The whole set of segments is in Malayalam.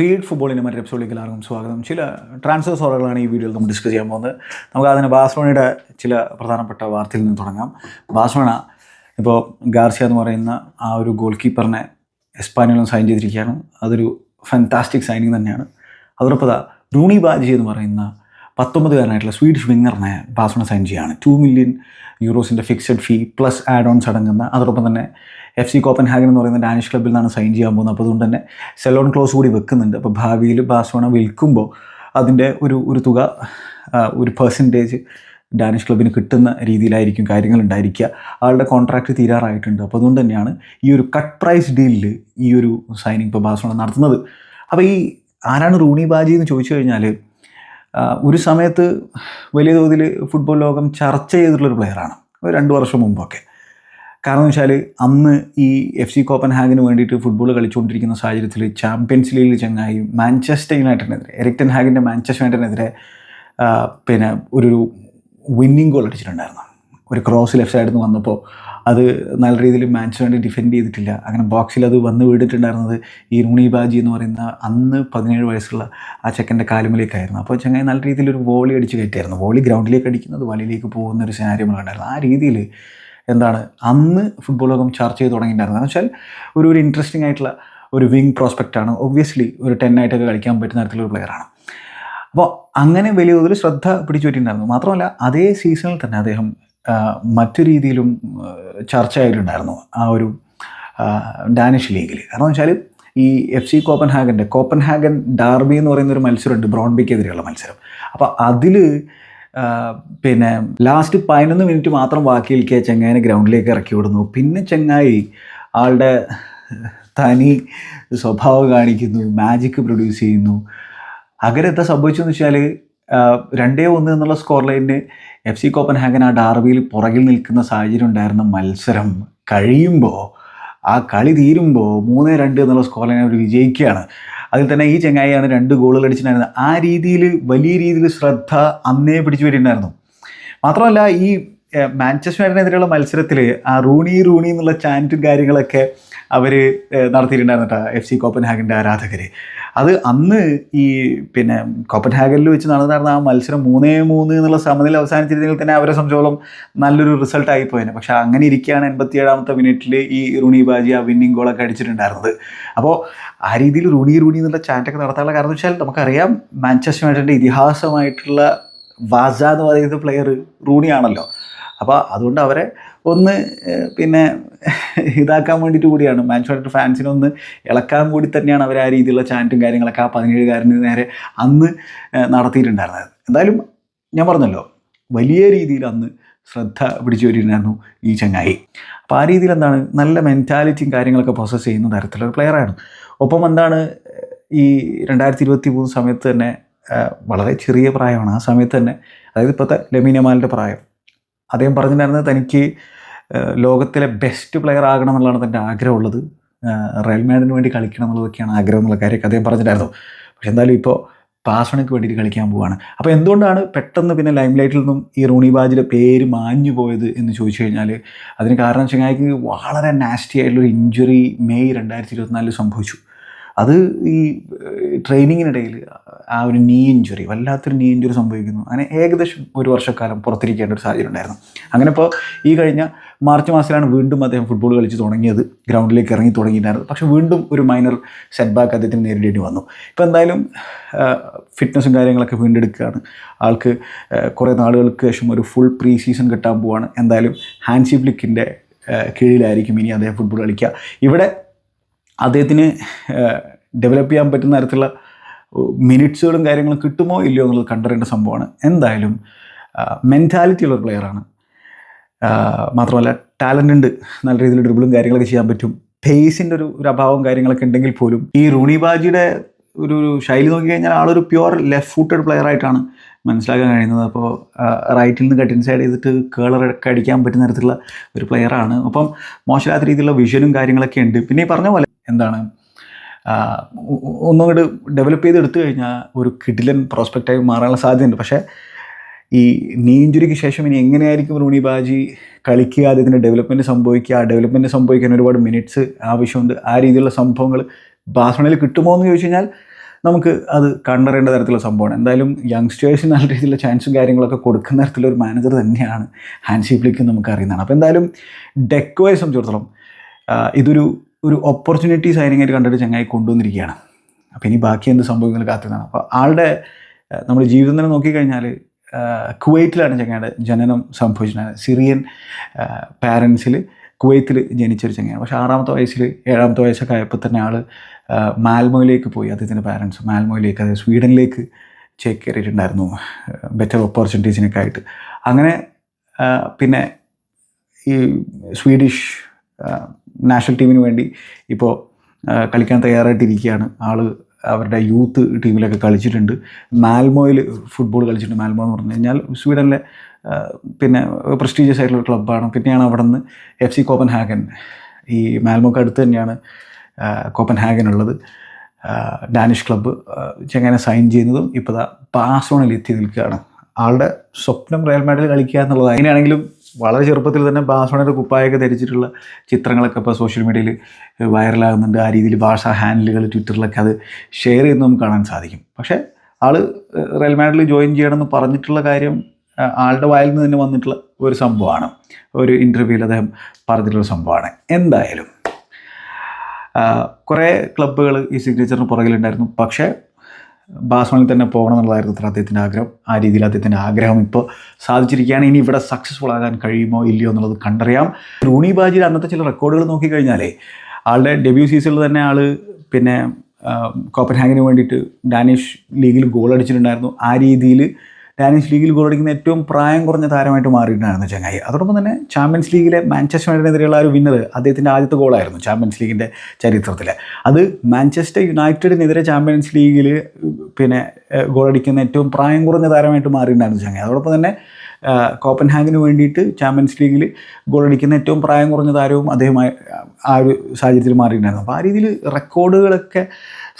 ഫീഡ് ഫുട്ബോളിന്റെ മറ്റൊരു എപ്പിസോഡിലേക്ക് എല്ലാവർക്കും സ്വാഗതം. ചില ട്രാൻസ്ഫർ സോറുകളാണ് ഈ വീഡിയോയിൽ നമ്മൾ ഡിസ്കസ് ചെയ്യാൻ പോകുന്നത്. നമുക്ക് അതിന് ബാഴ്സലോണയുടെ ചില പ്രധാനപ്പെട്ട വാർത്തയിൽ നിന്ന് തുടങ്ങാം. ബാഴ്സലോണ ഇപ്പോൾ ഗാർസിയ എന്ന് പറയുന്ന ആ ഒരു ഗോൾ കീപ്പറിനെ എസ്പാനിയോളം സൈൻ ചെയ്തിരിക്കുകയാണ്. അതൊരു ഫാന്റാസ്റ്റിക് സൈനിങ് തന്നെയാണ്. അതോടൊപ്പം റൂണി ബാജി എന്ന് പറയുന്ന പത്തൊമ്പതുകാരനായിട്ടുള്ള സ്വീഡിഷ് വിങ്ങറിനെ ബാഴ്സലോണ സൈൻ ചെയ്യുകയാണ് two million യൂറോസിന്റെ fixed fee plus add ons അടങ്ങുന്ന അതോടൊപ്പം തന്നെ എഫ് സി കോപ്പൻ ഹാഗൻ എന്ന് പറയുന്ന ഡാനിഷ് ക്ലബ്ബിൽ നിന്നാണ് സൈൻ ചെയ്യാൻ പോകുന്നത്. അപ്പോൾ അതുകൊണ്ട് തന്നെ സെലോൺ ക്ലോസ് കൂടി വെക്കുന്നുണ്ട്. അപ്പോൾ ഭാവിയിൽ ബാഴ്സലോണ വിൽക്കുമ്പോൾ അതിന്റെ ഒരു ഒരു തുക ഒരു പെർസെന്റേജ് ഡാനിഷ് ക്ലബിന് കിട്ടുന്ന രീതിയിലായിരിക്കും കാര്യങ്ങൾ ഉണ്ടായിരിക്കുക. ആളുടെ കോൺട്രാക്റ്റ് തീരാറായിട്ടുണ്ട്. അപ്പോൾ അതുകൊണ്ട് തന്നെയാണ് ഈ ഒരു കട്ട് പ്രൈസ് ഡീലിൽ ഈ ഒരു സൈനിങ് ഇപ്പോൾ ബാഴ്സലോണ നടത്തുന്നത്. അപ്പോൾ ഈ ആരാണ് റൂണി ബാജി എന്ന് ചോദിച്ചു കഴിഞ്ഞാൽ ഒരു സമയത്ത് വലിയ തോതിൽ ഫുട്ബോൾ ലോകം ചർച്ച ചെയ്തിട്ടുള്ളൊരു പ്ലെയറാണ് ഒരു രണ്ട് വർഷം മുമ്പൊക്കെ. കാരണം വെച്ചാൽ അന്ന് ഈ എഫ് സി കോപ്പൻ ഹാഗിന് വേണ്ടിയിട്ട് ഫുട്ബോൾ കളിച്ചുകൊണ്ടിരിക്കുന്ന സാഹചര്യത്തിൽ ചാമ്പ്യൻസ് ലീഗിൽ ചങ്ങായി മാഞ്ചസ്റ്റർ യുണൈറ്റഡിനെതിരെ എറിക്ടൻ ഹാഗിന്റെ മാഞ്ചസ്റ്റർ യുണൈറ്റഡിനെതിരെ പിന്നെ ഒരു വിന്നിംഗ് ഗോൾ അടിച്ചിട്ടുണ്ടായിരുന്നു. ഒരു ക്രോസ് ലെഫ്റ്റ് സൈഡിൽ നിന്ന് വന്നപ്പോൾ അത് നല്ല രീതിയിൽ മാച്ച് വേണ്ടി ഡിഫെൻഡ് ചെയ്തിട്ടില്ല. അങ്ങനെ ബോക്സിൽ അത് വന്ന് വീടിട്ടുണ്ടായിരുന്നത് ഈ റൂണി ബാജി എന്ന് പറയുന്ന അന്ന് പതിനേഴ് വയസ്സുള്ള ആ ചെക്കന്റെ കാലുമലേക്കായിരുന്നു. അപ്പോൾ ചങ്ങായി നല്ല രീതിയിൽ ഒരു വോളി അടിച്ച് കയറ്റിയായിരുന്നു. വോളി ഗ്രൗണ്ടിലേക്ക് അടിക്കുന്നത് വലയിലേക്ക് പോകുന്ന ഒരു സിനാരിയം ഉണ്ടായിരുന്നു ആ രീതിയിൽ എന്താണ് അന്ന് ഫുട്ബോൾ ലോകം ചർച്ച ചെയ്ത് തുടങ്ങിയിട്ടുണ്ടായിരുന്നു. എന്ന് വെച്ചാൽ ഒരു ഒരു ഇൻട്രസ്റ്റിംഗ് ആയിട്ടുള്ള ഒരു വിങ് പ്രോസ്പെക്റ്റാണ് ഒബ്വിയസ്ലി ഒരു ടെൻ ആയിട്ടൊക്കെ കളിക്കാൻ പറ്റുന്ന തരത്തിലുള്ള പ്ലെയറാണ് അപ്പോൾ അങ്ങനെ വലിയ തോതിൽ ശ്രദ്ധ പിടിച്ചു പറ്റിയിട്ടുണ്ടായിരുന്നു മാത്രമല്ല അതേ സീസണിൽ തന്നെ അദ്ദേഹം മറ്റു രീതിയിലും ചർച്ചയായിട്ടുണ്ടായിരുന്നു ആ ഒരു ഡാനിഷ് ലീഗിൽ കാരണം വെച്ചാൽ ഈ എഫ് സി കോപ്പൻ ഹാഗന്റെ കോപ്പൻ ഹാഗൻ ഡാർബി എന്ന് പറയുന്ന ഒരു മത്സരമുണ്ട് ബ്രോൺബിക്കെതിരെയുള്ള മത്സരം. അപ്പോൾ അതിൽ പിന്നെ ലാസ്റ്റ് പതിനൊന്ന് മിനിറ്റ് മാത്രം ബാക്കി നിൽക്കുക ചെങ്ങായിനെ ഗ്രൗണ്ടിലേക്ക് ഇറക്കി വിടുന്നു. പിന്നെ ചെങ്ങായി ആളുടെ തനി സ്വഭാവം കാണിക്കുന്നു മാജിക് പ്രൊഡ്യൂസ് ചെയ്യുന്നു. അങ്ങനെ എന്താ സംഭവിച്ചതെന്ന് വെച്ചാൽ രണ്ടേ ഒന്ന് എന്നുള്ള സ്കോർ ലൈനിന് എഫ് സി കോപ്പൻ ഹാഗൻ ആ ഡാർബിയിൽ പുറകിൽ നിൽക്കുന്ന സാഹചര്യം ഉണ്ടായിരുന്ന മത്സരം കഴിയുമ്പോൾ ആ കളി തീരുമ്പോൾ മൂന്ന് രണ്ട് എന്നുള്ള സ്കോർ ലൈൻ അവർ വിജയിക്കുകയാണ്. അതിൽ തന്നെ ഈ ചെങ്ങായിയാണ് രണ്ട് ഗോളുകൾ അടിച്ചിട്ടുണ്ടായിരുന്നത്. ആ രീതിയിൽ വലിയ രീതിയിൽ ശ്രദ്ധ അന്നേ പിടിച്ചു വരുന്നുണ്ടായിരുന്നു മാത്രമല്ല ഈ മാഞ്ചസ്റ്റർ യുണൈറ്റഡിനെതിരെയുള്ള മത്സരത്തിൽ ആ റൂണി റൂണി എന്നുള്ള ചാന്റും കാര്യങ്ങളൊക്കെ അവർ നടത്തിയിട്ടുണ്ടായിരുന്നു കേട്ടോ എഫ് സി കോപ്പൻ ഹാഗിന്റെ ആരാധകർ അത് അന്ന് ഈ പിന്നെ കോപ്പൻഹാഗനിൽ വെച്ച് നടന്നിരുന്ന ആ മത്സരം മൂന്നേ മൂന്ന് എന്നുള്ള സമനില അവസാനിച്ചിരുന്നെങ്കിൽ തന്നെ അവരെ സംബന്ധിച്ചോളം നല്ലൊരു റിസൾട്ട് ആയിപ്പോയേനെ പക്ഷേ അങ്ങനെ ഇരിക്കുകയാണ് എൺപത്തിയേഴാമത്തെ മിനിറ്റിൽ ഈ റുണി ബാജി ആ വിന്നിങ് ഗോളൊക്കെ അടിച്ചിട്ടുണ്ടായിരുന്നത്. അപ്പോൾ ആ രീതിയിൽ റുണി റുണി എന്നുള്ള ചാറ്റൊക്കെ നടത്താനുള്ള കാരണം വെച്ചാൽ നമുക്കറിയാം മാഞ്ചസ്റ്റർ യുണൈറ്റഡിന്റെ ഇതിഹാസമായിട്ടുള്ള വാസ എന്ന് പറയുന്ന പ്ലെയർ റൂണിയാണല്ലോ. അപ്പോൾ അതുകൊണ്ട് അവരെ ഒന്ന് പിന്നെ ഇതാക്കാൻ വേണ്ടിയിട്ട് കൂടിയാണ്. മാൻഷോട്ട് ഫാൻസിനെ ഒന്ന് ഇളക്കാൻ കൂടി തന്നെയാണ് അവർ ആ രീതിയിലുള്ള ചാന്റും കാര്യങ്ങളൊക്കെ ആ പതിനേഴുകാരന് നേരെ അന്ന് നടത്തിയിട്ടുണ്ടായിരുന്നത്. എന്തായാലും ഞാൻ പറഞ്ഞല്ലോ വലിയ രീതിയിൽ അന്ന് ശ്രദ്ധ പിടിച്ചു വരികയായിരുന്നു ഈ ചങ്ങായി. അപ്പോൾ ആ രീതിയിൽ എന്താണ്? നല്ല മെന്റാലിറ്റിയും കാര്യങ്ങളൊക്കെ പ്രോസസ്സ് ചെയ്യുന്ന തരത്തിലുള്ള പ്ലെയറാണ് ഒപ്പം എന്താണ് ഈ രണ്ടായിരത്തി ഇരുപത്തി മൂന്ന് സമയത്ത് തന്നെ വളരെ ചെറിയ പ്രായമാണ്. ആ സമയത്ത് തന്നെ അതായത് ഇപ്പോഴത്തെ ലമീനമാലിന്റെ പ്രായം. അദ്ദേഹം പറഞ്ഞിട്ടുണ്ടായിരുന്നത് തനിക്ക് ലോകത്തിലെ ബെസ്റ്റ് പ്ലെയർ ആകണം എന്നുള്ളതാണ് തന്റെ ആഗ്രഹമുള്ളത്. റയൽ മാഡിന് വേണ്ടി കളിക്കണം എന്നുള്ളതൊക്കെയാണ് ആഗ്രഹം എന്നുള്ള കാര്യമൊക്കെ അദ്ദേഹം പറഞ്ഞിട്ടുണ്ടായിരുന്നു. പക്ഷെ എന്തായാലും ഇപ്പോൾ പാസണയ്ക്ക് വേണ്ടിയിട്ട് കളിക്കാൻ പോവുകയാണ് അപ്പോൾ എന്തുകൊണ്ടാണ് പെട്ടെന്ന് പിന്നെ ലൈം ലൈറ്റിൽ നിന്നും ഈ റൂണി ബാജിന്റെ പേര് മാഞ്ഞു പോയത് എന്ന് ചോദിച്ചു കഴിഞ്ഞാൽ അതിന് കാരണം ചെങ്ങായിക്ക് വളരെ നാസ്റ്റി ആയിട്ടുള്ളൊരു ഇഞ്ചുറി മെയ് രണ്ടായിരത്തി ഇരുപത്തിനാലിൽ സംഭവിച്ചു. അത് ഈ ട്രെയിനിങ്ങിനിടയിൽ ആ ഒരു നീ ഇഞ്ചുറി വല്ലാത്തൊരു നീ ഇഞ്ചുറി സംഭവിക്കുന്നു. അങ്ങനെ ഏകദേശം ഒരു വർഷക്കാലം പുറത്തിരിക്കേണ്ട ഒരു സാഹചര്യം ഉണ്ടായിരുന്നു. അങ്ങനെ ഇപ്പോൾ ഈ കഴിഞ്ഞ മാർച്ച് മാസത്തിലാണ് വീണ്ടും അദ്ദേഹം ഫുട്ബോൾ കളിച്ച് തുടങ്ങിയത്. ഗ്രൗണ്ടിലേക്ക് ഇറങ്ങി തുടങ്ങിയിട്ടുണ്ടായിരുന്നു. പക്ഷേ വീണ്ടും ഒരു മൈനർ സെറ്റ് ബാക്ക് അദ്ദേഹത്തിന് നേരിടേണ്ടി വന്നു. ഇപ്പോൾ എന്തായാലും ഫിറ്റ്നസ്സും കാര്യങ്ങളൊക്കെ വീണ്ടെടുക്കുകയാണ്. ആൾക്ക് കുറേ നാളുകൾക്ക് ശേഷം ഒരു ഫുൾ പ്രീ സീസൺ കിട്ടാൻ പോവാണ്. എന്തായാലും ഹാൻസി ഫ്ലിക്കിന്റെ കീഴിലായിരിക്കും ഇനി അദ്ദേഹം ഫുട്ബോൾ കളിക്കുക. ഇവിടെ അദ്ദേഹത്തിന് ഡെവലപ്പ് ചെയ്യാൻ പറ്റുന്ന തരത്തിലുള്ള മിനിറ്റ്സുകളും കാര്യങ്ങളും കിട്ടുമോ ഇല്ലയോ എന്നുള്ളത് കണ്ടറിയേണ്ട സംഭവമാണ്. എന്തായാലും മെന്റാലിറ്റി പ്ലെയറാണ് മാത്രമല്ല ടാലന്റ് ഉണ്ട്. നല്ല രീതിയിൽ ഡ്രിബിളും കാര്യങ്ങളൊക്കെ ചെയ്യാൻ പറ്റും. പേസിന്റെ ഒരു ഒരു അഭാവം കാര്യങ്ങളൊക്കെ ഉണ്ടെങ്കിൽ പോലും ഈ റൂണി ബാജിയുടെ ഒരു ശൈലി നോക്കിക്കഴിഞ്ഞാൽ ആളൊരു പ്യുവർ ലെഫ്റ്റ് ഫൂട്ടഡ് പ്ലെയർ ആയിട്ടാണ് മനസ്സിലാക്കാൻ കഴിയുന്നത്. അപ്പോൾ റൈറ്റിൽ നിന്ന് കട്ട് ഇൻസൈഡ് ചെയ്തിട്ട് കേളറൊക്കെ അടിക്കാൻ പറ്റുന്ന തരത്തിലുള്ള ഒരു പ്ലെയറാണ് അപ്പം മോശമില്ലാത്ത രീതിയിലുള്ള വിഷനും കാര്യങ്ങളൊക്കെ ഉണ്ട്. പിന്നെ ഈ പറഞ്ഞ പോലെ എന്താണ്? ഒന്നും ഒന്നുകൂടി ഡെവലപ്പ് ചെയ്ത് എടുത്തു കഴിഞ്ഞാൽ ഒരു കിഡിലൻ പ്രോസ്പെക്റ്റായി മാറാനുള്ള സാധ്യതയുണ്ട്. പക്ഷേ ഈ നീ ഇഞ്ചുറിക്ക് ശേഷം ഇനി എങ്ങനെയായിരിക്കും റൂണി ബാജി കളിക്കുക? അദ്ദേഹത്തിന്റെ ഡെവലപ്മെന്റ് സംഭവിക്കുക? ആ ഡെവലപ്മെന്റ് സംഭവിക്കാൻ ഒരുപാട് മിനിറ്റ്സ് ആവശ്യമുണ്ട്. ആ രീതിയിലുള്ള സംഭവങ്ങൾ ബാസ്മണിൽ കിട്ടുമോ എന്ന് ചോദിച്ചു കഴിഞ്ഞാൽ നമുക്ക് അത് കണ്ടറിയേണ്ട തരത്തിലുള്ള സംഭവമാണ്. എന്തായാലും യങ്സ്റ്റേഴ്സിന് നല്ല രീതിയിലുള്ള ചാൻസും കാര്യങ്ങളൊക്കെ കൊടുക്കുന്ന തരത്തിലുള്ള ഒരു മാനേജർ തന്നെയാണ് ഹാൻഡ് ഫ്ലിക്ക് നമുക്ക് അറിയുന്നതാണ്. അപ്പോൾ എന്തായാലും ഡെക്കോയെ സംബന്ധിച്ചിടത്തോളം ഇതൊരു ഒരു ഓപ്പർച്യൂണിറ്റി സൈനിങ് കണ്ടിട്ട് ചങ്ങായി കൊണ്ടുവന്നിരിക്കുകയാണ്. അപ്പോൾ ഇനി ബാക്കി എന്ത് സംഭവിക്കുന്നത് കാത്തുനിന്നാണ് അപ്പോൾ ആളുടെ നമ്മുടെ ജീവിതം തന്നെ നോക്കിക്കഴിഞ്ഞാൽ കുവൈറ്റിലാണ് ചങ്ങയുടെ ജനനം സംഭവിച്ചത് സിറിയൻ പാരൻസിൽ കുവൈത്തിൽ ജനിച്ചൊരു ചങ്ങയാണ് പക്ഷേ ആറാമത്തെ വയസ്സിൽ ഏഴാമത്തെ വയസ്സൊക്കെ ആയപ്പോൾ തന്നെ ആൾ മാൽമോയിലേക്ക് പോയി. അദ്ദേഹത്തിന്റെ പാരൻസ് മാൽമോയിലേക്ക് അതായത് സ്വീഡനിലേക്ക് ചേക്കേറിയിട്ടുണ്ടായിരുന്നു. ബെറ്റർ ഓപ്പർച്യൂണിറ്റീസിനൊക്കെ ആയിട്ട് അങ്ങനെ പിന്നെ ഈ സ്വീഡിഷ് നാഷണൽ ടീമിന് വേണ്ടി ഇപ്പോൾ കളിക്കാൻ തയ്യാറായിട്ടിരിക്കുകയാണ്. ആൾ അവരുടെ യൂത്ത് ടീമിലൊക്കെ കളിച്ചിട്ടുണ്ട്. മാൽമോയിൽ ഫുട്ബോൾ കളിച്ചിട്ടുണ്ട്. മാൽമോ എന്ന് പറഞ്ഞു കഴിഞ്ഞാൽ സ്വീഡനിലെ പിന്നെ പ്രസ്റ്റീജിയസ് ആയിട്ടുള്ള ക്ലബ്ബാണ് പിന്നെയാണ് അവിടെ നിന്ന് എഫ് സി കോപ്പൻ ഹാഗൻ ഈ മാൽമോക്ക് അടുത്ത് തന്നെയാണ് കോപ്പൻ ഹാഗൻ ഉള്ളത്. ഡാനിഷ് ക്ലബ്ബ് ചെങ്ങനെ സൈൻ ചെയ്യുന്നതും ഇപ്പോൾ ദാ ബാഴ്സലോണയിൽ എത്തി നിൽക്കുകയാണ്. ആളുടെ സ്വപ്നം റയൽ മാഡ്രിൽ കളിക്കുക എന്നുള്ളത്. അങ്ങനെയാണെങ്കിലും വളരെ ചെറുപ്പത്തിൽ തന്നെ ഭാഷയുടെ കുപ്പായൊക്കെ ധരിച്ചിട്ടുള്ള ചിത്രങ്ങളൊക്കെ ഇപ്പോൾ സോഷ്യൽ മീഡിയയിൽ വൈറലാകുന്നുണ്ട് ആ രീതിയിൽ ഭാഷ ഹാൻഡിലുകൾ ട്വിറ്ററിലൊക്കെ അത് ഷെയർ ചെയ്യുന്നത് നമുക്ക് കാണാൻ സാധിക്കും. പക്ഷേ ആൾ റയൽ മാഡ്രിൽ ജോയിൻ ചെയ്യണമെന്ന് പറഞ്ഞിട്ടുള്ള കാര്യം ആളുടെ വായിൽ നിന്ന് തന്നെ വന്നിട്ടുള്ള ഒരു സംഭവമാണ്. ഒരു ഇന്റർവ്യൂവിൽ അദ്ദേഹം പറഞ്ഞിട്ടുള്ള സംഭവമാണ്. എന്തായാലും കുറേ ക്ലബ്ബുകൾ ഈ സിഗ്നേച്ചറിന് പുറകിലുണ്ടായിരുന്നു. പക്ഷേ ബാഴ്സലോണയിൽ തന്നെ പോകണം എന്നുള്ളതായിരുന്നു അത്ര അദ്ദേഹത്തിന്റെ ആഗ്രഹം. ആ രീതിയിൽ അദ്ദേഹത്തിന്റെ ആഗ്രഹം ഇപ്പോൾ സാധിച്ചിരിക്കുകയാണ്. ഇനി ഇവിടെ സക്സസ്ഫുൾ ആകാൻ കഴിയുമോ ഇല്ലയോ എന്നുള്ളത് കണ്ടറിയാം. റൂണി ബാജിയുടെ അന്നത്തെ ചില റെക്കോർഡുകൾ നോക്കിക്കഴിഞ്ഞാലേ ആളുടെ ഡെബ്യൂ സീസണിൽ തന്നെ ആൾ പിന്നെ കോപ്പൻഹാഗിന് വേണ്ടിയിട്ട് ഡാനിഷ് ലീഗിൽ ഗോൾ അടിച്ചിട്ടുണ്ടായിരുന്നു. ആ രീതിയിൽ ഡാനിഷ് ലീഗിൽ ഗോൾ അടിക്കുന്ന ഏറ്റവും പ്രായം കുറഞ്ഞ താരമായിട്ട് മാറിയിട്ടുണ്ടായിരുന്നു ചങ്ങായി. അതോടൊപ്പം തന്നെ ചാമ്പ്യൻസ് ലീഗിലെ മാഞ്ചസ്റ്റർ യുണൈറ്റഡിനെതിരെയുള്ള ഒരു വിന്നർ അദ്ദേഹത്തിന്റെ ആദ്യത്തെ ഗോളായിരുന്നു ചാമ്പ്യൻസ് ലീഗിന്റെ ചരിത്രത്തിൽ അത് മാഞ്ചസ്റ്റർ യുണൈറ്റഡിനെതിരെ ചാമ്പ്യൻസ് ലീഗിൽ പിന്നെ ഗോളടിക്കുന്ന ഏറ്റവും പ്രായം കുറഞ്ഞ താരമായിട്ട് മാറിയിട്ടുണ്ടായിരുന്നു ചങ്ങ അതോടൊപ്പം തന്നെ കോപ്പൻഹാഗിന് വേണ്ടിയിട്ട് ചാമ്പ്യൻസ് ലീഗിൽ ഗോളടിക്കുന്ന ഏറ്റവും പ്രായം കുറഞ്ഞ താരവും അദ്ദേഹമായി ആ ഒരു സാഹചര്യത്തിൽ മാറിയിട്ടുണ്ടായിരുന്നു. അപ്പോൾ ആ രീതിയിൽ റെക്കോർഡുകളൊക്കെ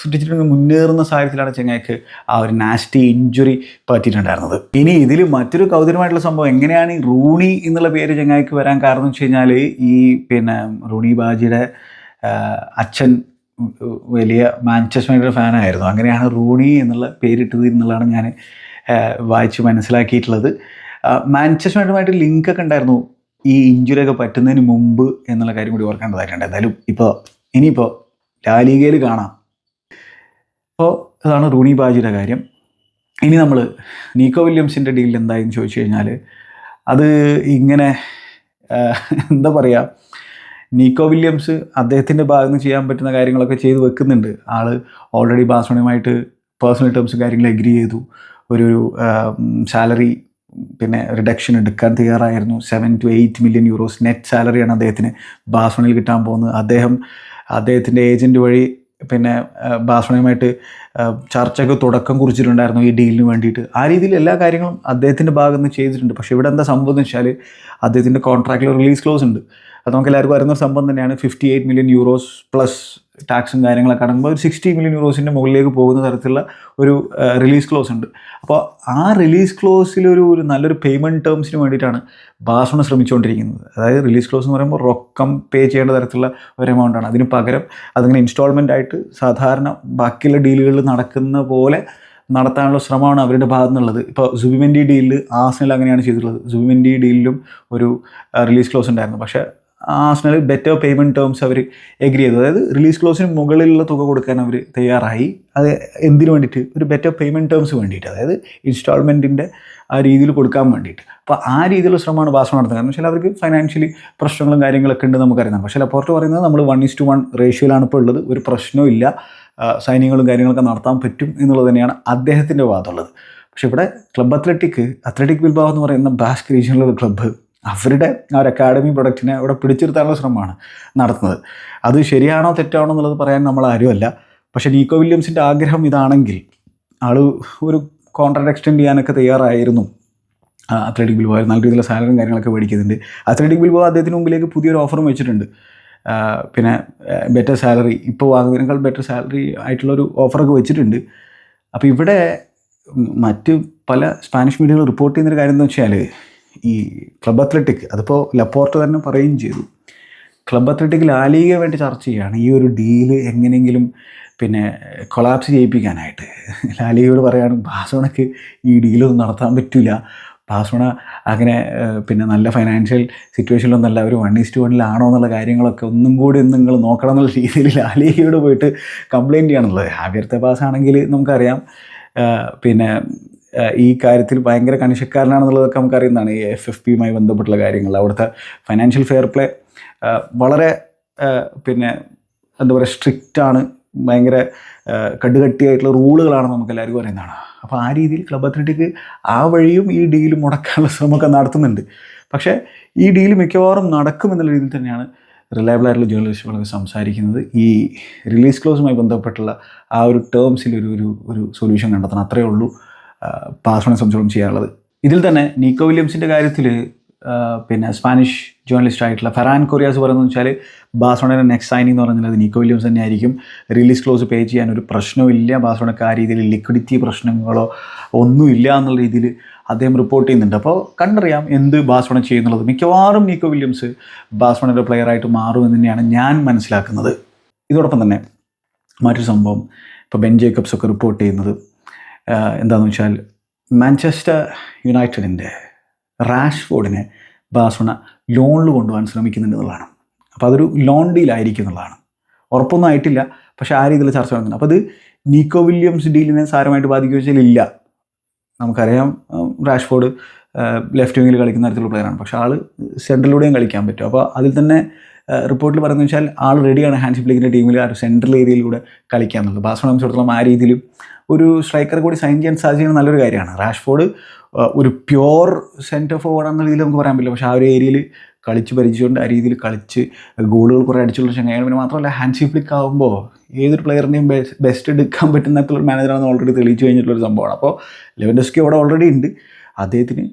സൃഷ്ടിച്ചിട്ട് മുന്നേറുന്ന സാഹചര്യത്തിലാണ് ചെങ്ങായിക്ക് ആ ഒരു നാസ്റ്റി ഇഞ്ചുറി പറ്റിയിട്ടുണ്ടായിരുന്നത്. ഇനി ഇതിൽ മറ്റൊരു കൗതുകമായിട്ടുള്ള സംഭവം എങ്ങനെയാണ് ഈ റൂണി എന്നുള്ള പേര് ചെങ്ങായിക്ക് വരാൻ കാരണം എന്ന് വെച്ച് കഴിഞ്ഞാൽ ഈ പിന്നെ റൂണി ബാജിയുടെ അച്ഛൻ വലിയ മാഞ്ചസ്റ്റർ യുണൈറ്റഡ് ഫാനായിരുന്നു. അങ്ങനെയാണ് റൂണി എന്നുള്ള പേരിട്ടത് എന്നുള്ളതാണ് ഞാൻ വായിച്ച് മനസ്സിലാക്കിയിട്ടുള്ളത്. മാഞ്ചസ്റ്റർ യുണൈറ്റഡുമായിട്ട് ലിങ്കൊക്കെ ഉണ്ടായിരുന്നു. ഈ ഇഞ്ചുറിയൊക്കെ പറ്റുന്നതിന് മുമ്പ് എന്നുള്ള കാര്യം കൂടി ഓർക്കേണ്ടതായിട്ടുണ്ട്. എന്തായാലും ഇപ്പോൾ ഇനിയിപ്പോൾ ലാലികയിൽ കാണാം. അപ്പോൾ അതാണ് റൂണി ബാജിയുടെ കാര്യം. ഇനി നമ്മൾ നീക്കോ വില്യംസിന്റെ ഡീലിൽ എന്തായെന്ന് ചോദിച്ചു കഴിഞ്ഞാൽ അത് ഇങ്ങനെ എന്താ പറയുക നീക്കോ വില്യംസ് അദ്ദേഹത്തിന്റെ ഭാഗത്ത് നിന്ന് ചെയ്യാൻ പറ്റുന്ന കാര്യങ്ങളൊക്കെ ചെയ്ത് വെക്കുന്നുണ്ട്. ആൾ ഓൾറെഡി ബാഴ്സലോണയുമായിട്ട് പേഴ്സണൽ ടേംസ് കാര്യങ്ങൾ എഗ്രി ചെയ്തു. ഒരു സാലറി പിന്നെ റിഡക്ഷൻ എടുക്കാൻ തയ്യാറായിരുന്നു. Seven to eight million euros net സാലറിയാണ് അദ്ദേഹത്തിന് ബാഴ്സലോണയിൽ കിട്ടാൻ പോകുന്നത്. അദ്ദേഹം അദ്ദേഹത്തിന്റെ ഏജന്റ് വഴി പിന്നെ ബാഴ്സലോണയുമായിട്ട് ആ, ചർച്ചയ്ക്ക് തുടക്കം കുറിച്ചിട്ടുണ്ടായിരുന്നു ഈ ഡീലിന് വേണ്ടിയിട്ട്. ആ രീതിയിൽ എല്ലാ കാര്യങ്ങളും അദ്ദേഹത്തിന്റെ ഭാഗത്ത് നിന്ന് ചെയ്തിട്ടുണ്ട്. പക്ഷേ ഇവിടെ എന്താ സംഭവം എന്ന് വെച്ചാൽ അദ്ദേഹത്തിന്റെ കോൺട്രാക്റ്റിൽ റിലീസ് ക്ലോസ് ഉണ്ട്. അത് നമുക്ക് എല്ലാവർക്കും അറിയുന്ന ഒരു സംഭവം തന്നെയാണ്. Fifty eight million euros plus ടാക്സും കാര്യങ്ങളൊക്കെ അടങ്ങുമ്പോൾ ഒരു സിക്സ്റ്റി മില്യൺ യൂറോസിന്റെ മുകളിലേക്ക് പോകുന്ന തരത്തിലുള്ള ഒരു റിലീസ് ക്ലോസ് ഉണ്ട്. അപ്പോൾ ആ റിലീസ് ക്ലോസിൽ ഒരു നല്ലൊരു പേയ്മെന്റ് ടേംസിന് വേണ്ടിയിട്ടാണ് ബാസോണ ശ്രമിച്ചുകൊണ്ടിരിക്കുന്നത്. അതായത് റിലീസ് ക്ലോസ് എന്ന് പറയുമ്പോൾ റൊക്കം പേ ചെയ്യേണ്ട തരത്തിലുള്ള ഒരു എമൗണ്ടാണ് അതിന് പകരം അതിങ്ങനെ ഇൻസ്റ്റാൾമെന്റ് ആയിട്ട് സാധാരണ ബാക്കിയുള്ള ഡീലുകളിൽ നടക്കുന്ന പോലെ നടത്താനുള്ള ശ്രമമാണ് അവരുടെ ഭാഗത്തു നിന്നുള്ളത് ഇപ്പോൾ സുബിമെൻഡി ഡീലിൽ ആസ്നൽ അങ്ങനെയാണ് ചെയ്തിട്ടുള്ളത്. സുബിമെൻഡി ഡീലിലും ഒരു റിലീസ് ക്ലോസ് ഉണ്ടായിരുന്നു. പക്ഷേ ആസ്നൽ ബെറ്റർ പേയ്മെന്റ് ടേംസ് അവർ എഗ്രി ചെയ്തു. അതായത് റിലീസ് ക്ലോസിന് മുകളിലുള്ള തുക കൊടുക്കാൻ അവർ തയ്യാറായി. അത് എന്തിനു വേണ്ടിയിട്ട്? ഒരു ബെറ്റർ പേയ്മെന്റ് ടേംസ് വേണ്ടിയിട്ട്. അതായത് ഇൻസ്റ്റാൾമെന്റിന്റെ ആ രീതിയിൽ കൊടുക്കാൻ വേണ്ടിയിട്ട്. അപ്പോൾ ആ രീതിയിലുള്ള ശ്രമമാണ് ബാസ് നടത്തുന്നത്. കാരണം വെച്ചാൽ അവർക്ക് ഫൈനാൻഷ്യലി പ്രശ്നങ്ങളും കാര്യങ്ങളൊക്കെ ഉണ്ട് നമുക്കറിയാം. പക്ഷേ അപ്പോർട്ട് പറയുന്നത് നമ്മൾ വൺ ഇസ് ടു വൺ റേഷ്യോയിലാണ് ഇപ്പോൾ ഉള്ളത്. ഒരു പ്രശ്നവും ഇല്ല. സൈനികങ്ങളും കാര്യങ്ങളൊക്കെ നടത്താൻ പറ്റും എന്നുള്ളത് തന്നെയാണ് അദ്ദേഹത്തിന്റെ വാദമുള്ളത് പക്ഷേ ഇവിടെ ക്ലബ് അത്ലറ്റിക് അത്ലറ്റിക് ബിൽബാവ് എന്ന് പറയുന്ന ബാസ്ക് റീജിയനിലുള്ള ക്ലബ്ബ് അവരുടെ ആ ഒരു അക്കാഡമി പ്രൊഡക്റ്റിനെ അവിടെ പിടിച്ചിരുത്താനുള്ള ശ്രമമാണ് നടത്തുന്നത്. അത് ശരിയാണോ തെറ്റാണോ എന്നുള്ളത് പറയാൻ നമ്മൾ ആരുമല്ല. പക്ഷേ നീക്കോ വില്യംസിന്റെ ആഗ്രഹം ഇതാണെങ്കിൽ ആൾ ഒരു കോൺട്രാക്ട് എക്സ്റ്റെൻഡ് ചെയ്യാനൊക്കെ തയ്യാറായിരുന്നു. അത്ലറ്റിക് ബിൽബോ നല്ല രീതിയിലുള്ള സാലറിയും കാര്യങ്ങളൊക്കെ മേടിക്കുന്നുണ്ട്. അത്ലറ്റിക് ബിൽബോ അദ്ദേഹത്തിന് മുമ്പിലേക്ക് പുതിയൊരു ഓഫറും വെച്ചിട്ടുണ്ട്. പിന്നെ ബെറ്റർ സാലറി ഇപ്പോൾ വാങ്ങുന്നതിനേക്കാൾ ബെറ്റർ സാലറി ആയിട്ടുള്ളൊരു ഓഫറൊക്കെ വെച്ചിട്ടുണ്ട്. അപ്പോൾ ഇവിടെ മറ്റ് പല സ്പാനിഷ് മീഡിയകൾ റിപ്പോർട്ട് ചെയ്യുന്നൊരു കാര്യം എന്ന് വെച്ചാൽ ഈ ക്ലബ് അത്ലറ്റിക് അതിപ്പോൾ ലപ്പോർട്ട് തന്നെ പറയുകയും ചെയ്തു. ക്ലബ് അത്ലറ്റിക് ലാലീഗ വേണ്ടി ചർച്ച ചെയ്യുകയാണ്. ഈ ഒരു ഡീൽ എങ്ങനെയെങ്കിലും പിന്നെ കൊളാപ്സ് ചെയ്യിപ്പിക്കാനായിട്ട്. ലാലിയോട് പറയുകയാണ് ബാസോണക്ക് ഈ ഡീലൊന്നും നടത്താൻ പറ്റില്ല ബാസോണ അങ്ങനെ പിന്നെ നല്ല ഫൈനാൻഷ്യൽ സിറ്റുവേഷനിലൊന്നല്ല ഒരു വൺ ഈസ്റ്റ് വണ്ണിലാണോ എന്നുള്ള കാര്യങ്ങളൊക്കെ ഒന്നും കൂടി നിങ്ങൾ നോക്കണം എന്നുള്ള രീതിയിൽ ലാലിയോട് പോയിട്ട് കംപ്ലയിന്റ് ചെയ്യണമെന്നുള്ളത് ഹാവിയർ ബാസ് ആണെങ്കിൽ നമുക്കറിയാം പിന്നെ ഈ കാര്യത്തിൽ ഭയങ്കര കണിശക്കാരനാണെന്നുള്ളതൊക്കെ നമുക്കറിയുന്നതാണ് ഈ എഫ് എഫ് പിയുമായി ബന്ധപ്പെട്ടുള്ള കാര്യങ്ങൾ. അവിടുത്തെ ഫൈനാൻഷ്യൽ ഫെയർ പ്ലേ വളരെ പിന്നെ എന്താ പറയുക സ്ട്രിക്റ്റ് ആണ്. ഭയങ്കര കടുകട്ടിയായിട്ടുള്ള റൂളുകളാണ് നമുക്ക് എല്ലാവർക്കും അപ്പോൾ ആ രീതിയിൽ ക്ലബ് അത്ലറ്റിക് ആ വഴിയും ഈ ഡീൽ മുടക്കാനുള്ള ശ്രമമൊക്കെ നടത്തുന്നുണ്ട്. പക്ഷേ ഈ ഡീൽ മിക്കവാറും നടക്കുമെന്നുള്ള രീതിയിൽ തന്നെയാണ് റിലയബിൾ ആയിട്ടുള്ള ജേർണലിസ്റ്റുകളൊക്കെ സംസാരിക്കുന്നത്. ഈ റിലീസ് ക്ലോസുമായി ബന്ധപ്പെട്ടുള്ള ആ ഒരു ടേംസിൽ ഒരു ഒരു സൊല്യൂഷൻ കണ്ടെത്തണം. അത്രയേ ഉള്ളൂ. പാസ്വേഡിനെ സംബന്ധിച്ചോളം ചെയ്യാനുള്ളത്. ഇതിൽ തന്നെ നീക്കോ വില്യംസിന്റെ കാര്യത്തിൽ പിന്നെ സ്പാനിഷ് ജേർണലിസ്റ്റ് ആയിട്ടുള്ള ഫെറാൻ കൊറിയാസ് പറയുന്നത് വെച്ചാൽ ബാസോണയുടെ നെക്സ്റ്റ് സൈനിങ് എന്ന് പറഞ്ഞാൽ അത് നീക്കോ വില്യംസ് തന്നെ ആയിരിക്കും. റിലീസ് ക്ലോസ് പേ ചെയ്യാൻ ഒരു പ്രശ്നമില്ല ബാസോണക്ക് ആ രീതിയിൽ ലിക്വിഡിറ്റി പ്രശ്നങ്ങളോ ഒന്നുമില്ല എന്നുള്ള രീതിയിൽ അദ്ദേഹം റിപ്പോർട്ട് ചെയ്യുന്നുണ്ട്. അപ്പോൾ കണ്ടറിയാം എന്ത് ബാസോണ ചെയ്യുന്നുള്ളത്. മിക്കവാറും നീക്കോ വില്യംസ് ബാസോണയുടെ പ്ലെയറായിട്ട് മാറുമെന്ന് തന്നെയാണ് ഞാൻ മനസ്സിലാക്കുന്നത്. ഇതോടൊപ്പം തന്നെ മറ്റൊരു സംഭവം ഇപ്പോൾ ബെൻ ജേക്കബ്സ് ഒക്കെ റിപ്പോർട്ട് ചെയ്യുന്നത്. എന്താണെന്ന് വെച്ചാൽ മാഞ്ചസ്റ്റർ യുണൈറ്റഡിന്റെ റാഷ്ഫോർഡിനെ ബാസോണ ലോണിൽ കൊണ്ടുപോകാൻ ശ്രമിക്കുന്നുണ്ട് എന്നുള്ളതാണ്. അപ്പോൾ അതൊരു ലോൺ ഡീലായിരിക്കും എന്നുള്ളതാണ്. ഉറപ്പൊന്നും ആയിട്ടില്ല പക്ഷേ ആ രീതിയിൽ ചർച്ച നടക്കുന്നുണ്ട് അപ്പോൾ അത് നീക്കോ വില്യംസ് ഡീലിനെ സാരമായിട്ട് ബാധിക്കുകയോ വെച്ചാൽ ഇല്ല നമുക്കറിയാം റാഷ്ഫോർഡ് ലെഫ്റ്റ് വിങ്ങിൽ കളിക്കുന്ന തരത്തിലുള്ള പ്ലെയറാണ് പക്ഷേ ആൾ സെൻട്രലിലൂടെയും കളിക്കാൻ പറ്റും. അപ്പോൾ അതിൽ തന്നെ റിപ്പോർട്ടിൽ പറയുന്നത് വെച്ചാൽ ആൾ റെഡിയാണ് ഹാൻസി പ്ലേക്കിന്റെ ടീമിൽ ആ ഒരു സെൻട്രൽ ഏരിയയിലൂടെ കളിക്കുക എന്നുള്ളത് ബാസോണ സംബന്ധിച്ചിടത്തോളം ആ രീതിയിലും ഒരു സ്ട്രൈക്കർ കൂടി സൈൻ ചെയ്യാൻ സാധിക്കുന്ന നല്ലൊരു കാര്യമാണ്. റാഷ്ഫോർഡ് ഒരു പ്യോർ സെന്റർ ഫോർവേഡ് എന്ന രീതിയിൽ നമുക്ക് പറയാൻ പറ്റില്ല. പക്ഷേ ആ ഒരു ഏരിയയിൽ കളിച്ച് പരിചയമുണ്ട്. ആ രീതിയിൽ കളിച്ച് ഗോളുകൾ കുറേ അടിച്ചുള്ള ചങ്ങയാണ് പിന്നെ മാത്രമല്ല ഹാൻസി ഫ്ലിക്ക് ആകുമ്പോൾ ഏതൊരു പ്ലെയറിനെയും ബെസ്റ്റ് എടുക്കാൻ പറ്റുന്ന തരത്തിലുള്ള മാനേജറാണെന്ന് ഓൾറെഡി തെളിയിച്ചു കഴിഞ്ഞിട്ടുള്ളൊരു സംഭവമാണ്. അപ്പോൾ ലെവൻഡസ്കി അവിടെ ഓൾറെഡി ഉണ്ട്. അദ്ദേഹത്തിന്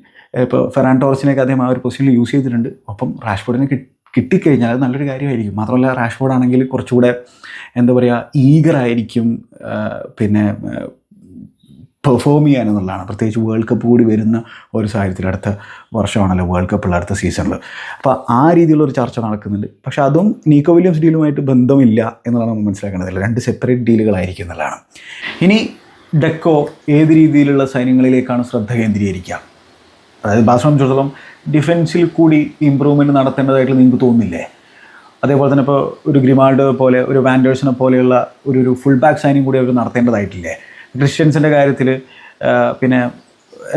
ഇപ്പോൾ ഫെറാൻ ടോറസിനെയൊക്കെ അദ്ദേഹം ആ ഒരു പൊസിഷനിൽ യൂസ് ചെയ്തിട്ടുണ്ട്. ഒപ്പം റാഷ്ഫോർഡിനെ കിട്ടി. കിട്ടിക്കഴിഞ്ഞാൽ അത് നല്ലൊരു കാര്യമായിരിക്കും. മാത്രമല്ല റാഷ്ഫോർഡ് ആണെങ്കിൽ കുറച്ചുകൂടെ എന്താ പറയുക ഈഗറായിരിക്കും പിന്നെ പെർഫോം ചെയ്യാൻ എന്നുള്ളതാണ് പ്രത്യേകിച്ച് വേൾഡ് കപ്പ് കൂടി വരുന്ന ഒരു സാഹചര്യത്തിൽ അടുത്ത വർഷമാണല്ലോ വേൾഡ് കപ്പുള്ള അടുത്ത സീസണിൽ അപ്പോൾ ആ രീതിയിലുള്ള ഒരു ചർച്ച നടക്കുന്നുണ്ട്. പക്ഷേ അതും നീക്കോ വില്യംസ് ഡീലുമായിട്ട് ബന്ധമില്ല എന്നുള്ളതാണ് നമ്മൾ മനസ്സിലാക്കേണ്ടതില്ല രണ്ട് സെപ്പറേറ്റ് ഡീലുകളായിരിക്കും എന്നുള്ളതാണ്. ഇനി ഡെക്കോ ഏത് രീതിയിലുള്ള സൈന്യങ്ങളിലേക്കാണ് ശ്രദ്ധ കേന്ദ്രീകരിക്കുക? അതായത് ബാസ് സംബന്ധിച്ചിടത്തോളം ഡിഫൻസിൽ കൂടി ഇമ്പ്രൂവ്മെന്റ് നടത്തേണ്ടതായിട്ട് നിങ്ങൾക്ക് തോന്നുന്നില്ലേ? അതേപോലെ തന്നെ ഇപ്പോൾ ഒരു ഗ്രിമാൾഡ് പോലെ ഒരു വാൻഡേഴ്സിനെ പോലെയുള്ള ഒരു ഒരു ഫുൾ ബാക്ക് സൈനിങ് കൂടി അവർ നടത്തേണ്ടതായിട്ടില്ലേ? ക്രിസ്ത്യൻസിന്റെ കാര്യത്തിൽ പിന്നെ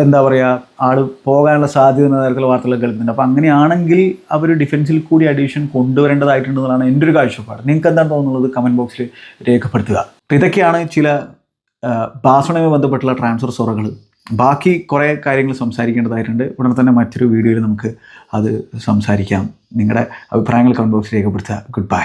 എന്താ പറയുക ആൾ പോകാനുള്ള സാധ്യത എന്ന തരത്തിലുള്ള വാർത്തകൾ കേൾക്കുന്നുണ്ട്. അപ്പോൾ അങ്ങനെയാണെങ്കിൽ അവർ ഡിഫൻസിൽ കൂടി അഡീഷൻ കൊണ്ടുവരേണ്ടതായിട്ടുണ്ടെന്നുള്ളതാണ് എന്റെ ഒരു കാഴ്ചപ്പാട്. നിങ്ങൾക്ക് എന്താണ് തോന്നുന്നത്? കമന്റ് ബോക്സിൽ രേഖപ്പെടുത്തുക. അപ്പോൾ ഇതൊക്കെയാണ് ചില ബാസണയുമായി ബന്ധപ്പെട്ടുള്ള ട്രാൻസ്ഫർ സൊറകൾ ബാക്കി കുറേ കാര്യങ്ങൾ സംസാരിക്കേണ്ടതായിട്ടുണ്ട്. ഉടനെ തന്നെ മറ്റൊരു വീഡിയോയിൽ നമുക്ക് അത് സംസാരിക്കാം. നിങ്ങളുടെ അഭിപ്രായങ്ങൾ കമന്റ് ബോക്സിൽ രേഖപ്പെടുത്തുക. Good bye